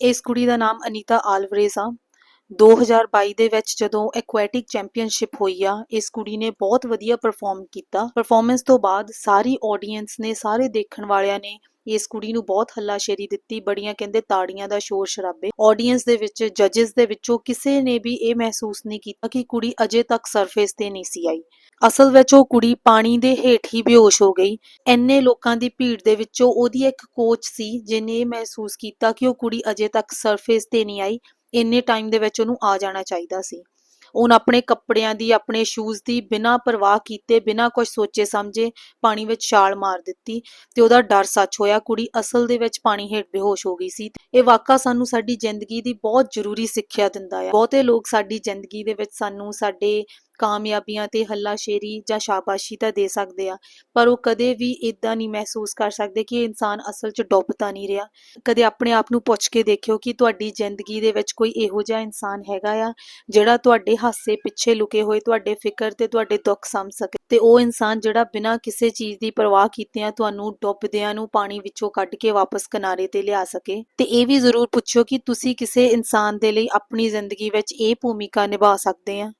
ਇਸ ਕੁੜੀ ਦਾ ਨਾਮ ਅਨੀਤਾ ਆਲਵਰੇਜ਼ ਆ। 2022 ਦੇ ਵਿੱਚ ਜਦੋਂ ਐਕੁਐਟਿਕ ਚੈਂਪੀਅਨਸ਼ਿਪ ਹੋਈ ਆ, ਇਸ ਕੁੜੀ ਨੇ ਬਹੁਤ ਵਧੀਆ ਪਰਫਾਰਮ ਕੀਤਾ। ਪਰਫਾਰਮੈਂਸ ਤੋਂ ਬਾਅਦ ਸਾਰੀ ਆਡੀਅנס ਨੇ, ਸਾਰੇ ਦੇਖਣ ਵਾਲਿਆਂ ਨੇ ਇਸ ਕੁੜੀ ਨੂੰ ਬਹੁਤ ਹੱਲਾਸ਼ੇਰੀ ਦਿੱਤੀ, ਬੜੀਆਂ ਕਹਿੰਦੇ ਤਾੜੀਆਂ ਦਾ ਸ਼ੋਰ ਸ਼ਰਾਬੇ। ਆਡੀਅנס ਦੇ ਵਿੱਚ ਜੱਜਸ ਦੇ ਵਿੱਚੋਂ ਕਿਸੇ ਨੇ ਵੀ ਇਹ ਮਹਿਸੂਸ ਨਹੀਂ ਕੀਤਾ ਕਿ ਕੁੜੀ ਅਜੇ ਤੱਕ ਸਰਫੇਸ ਤੇ ਨਹੀਂ ਸੀ ਆਈ। ਅਸਲ ਵਿੱਚ ਉਹ ਕੁੜੀ ਪਾਣੀ ਦੇ ਹੇਠ ਹੀ ਬੇਹੋਸ਼ ਹੋ ਗਈ। ਐਨੇ ਲੋਕਾਂ ਦੀ ਭੀੜ ਦੇ ਵਿੱਚੋਂ ਉਹਦੀ ਇੱਕ ਕੋਚ ਸੀ ਜਿਨੇ ਇਹ ਮਹਿਸੂਸ ਕੀਤਾ ਕਿ ਉਹ ਕੁੜੀ ਅਜੇ ਤੱਕ ਸਰਫੇਸ ਤੇ ਨਹੀਂ ਆਈ। ਇੰਨੇ ਟਾਈਮ ਦੇ ਵਿੱਚ ਉਹਨੂੰ ਆ ਜਾਣਾ ਚਾਹੀਦਾ ਸੀ। ਉਹਨ ਆਪਣੇ ਕੱਪੜਿਆਂ ਦੀ, ਆਪਣੇ ਸ਼ੂਜ਼ ਦੀ ਬਿਨਾਂ ਪਰਵਾਹ ਕੀਤੇ, ਬਿਨਾਂ ਕੁਝ ਸੋਚੇ ਸਮਝੇ ਪਾਣੀ ਵਿੱਚ ਛਾਲ ਮਾਰ ਦਿੱਤੀ ਤੇ ਉਹਦਾ ਡਰ ਸੱਚ ਹੋਇਆ। ਕੁੜੀ ਅਸਲ ਦੇ ਵਿੱਚ ਪਾਣੀ ਹੇਠ ਬੇਹੋਸ਼ ਹੋ ਗਈ ਸੀ। ਇਹ ਵਾਕਾ ਸਾਨੂੰ ਸਾਡੀ ਜ਼ਿੰਦਗੀ ਦੀ ਬਹੁਤ ਜ਼ਰੂਰੀ ਸਿੱਖਿਆ ਦਿੰਦਾ ਹੈ ਬਹੁਤੇ ਲੋਕ ਸਾਡੀ ਜ਼ਿੰਦਗੀ ਦੇ ਵਿੱਚ ਸਾਨੂੰ ਸਾਡੇ ਕਾਮਯਾਬੀਆਂ ਤੇ ਹੱਲਾਸ਼ੇਰੀ ਜਾਂ ਸ਼ਾਬਾਸ਼ੀ ਤਾਂ ਦੇ ਸਕਦੇ ਆ, ਪਰ ਉਹ ਕਦੇ ਵੀ ਇਦਾਂ ਨਹੀਂ ਮਹਿਸੂਸ ਕਰ ਸਕਦੇ ਕਿ ਇਨਸਾਨ ਅਸਲ 'ਚ ਡੁੱਬ ਤਾਂ ਨਹੀਂ ਰਿਹਾ। ਕਦੇ ਆਪਣੇ ਆਪ ਨੂੰ ਪੁੱਛ ਕੇ ਦੇਖਿਓ ਕਿ ਤੁਹਾਡੀ ਜ਼ਿੰਦਗੀ ਦੇ ਵਿੱਚ ਕੋਈ ਇਹੋ ਜਿਹਾ ਇਨਸਾਨ ਹੈਗਾ ਆ, ਜਿਹੜਾ ਤੁਹਾਡੇ ਹਾਸੇ ਪਿੱਛੇ ਲੁਕੇ ਹੋਏ, ਤੁਹਾਡੇ ਫਿਕਰ ਤੇ ਤੁਹਾਡੇ ਦੁੱਖ ਸਮਝ ਸਕੇ ਤੇ ਉਹ ਇਨਸਾਨ ਜਿਹੜਾ ਬਿਨਾਂ ਕਿਸੇ ਚੀਜ਼ ਦੀ ਪਰਵਾਹ ਕੀਤੇ ਆ, ਤੁਹਾਨੂੰ ਡੁੱਬਦਿਆਂ ਨੂੰ ਪਾਣੀ ਵਿੱਚੋਂ ਕੱਢ ਕੇ ਵਾਪਸ ਕਿਨਾਰੇ ਤੇ ਲਿਆ ਸਕੇ। ਤੇ ਇਹ ਵੀ ਜ਼ਰੂਰ ਪੁੱਛੋ ਕਿ ਤੁਸੀਂ ਕਿਸੇ ਇਨਸਾਨ ਦੇ ਲਈ ਆਪਣੀ ਜ਼ਿੰਦਗੀ ਵਿੱਚ ਇਹ ਭੂਮਿਕਾ ਨਿਭਾ ਸਕਦੇ ਆ।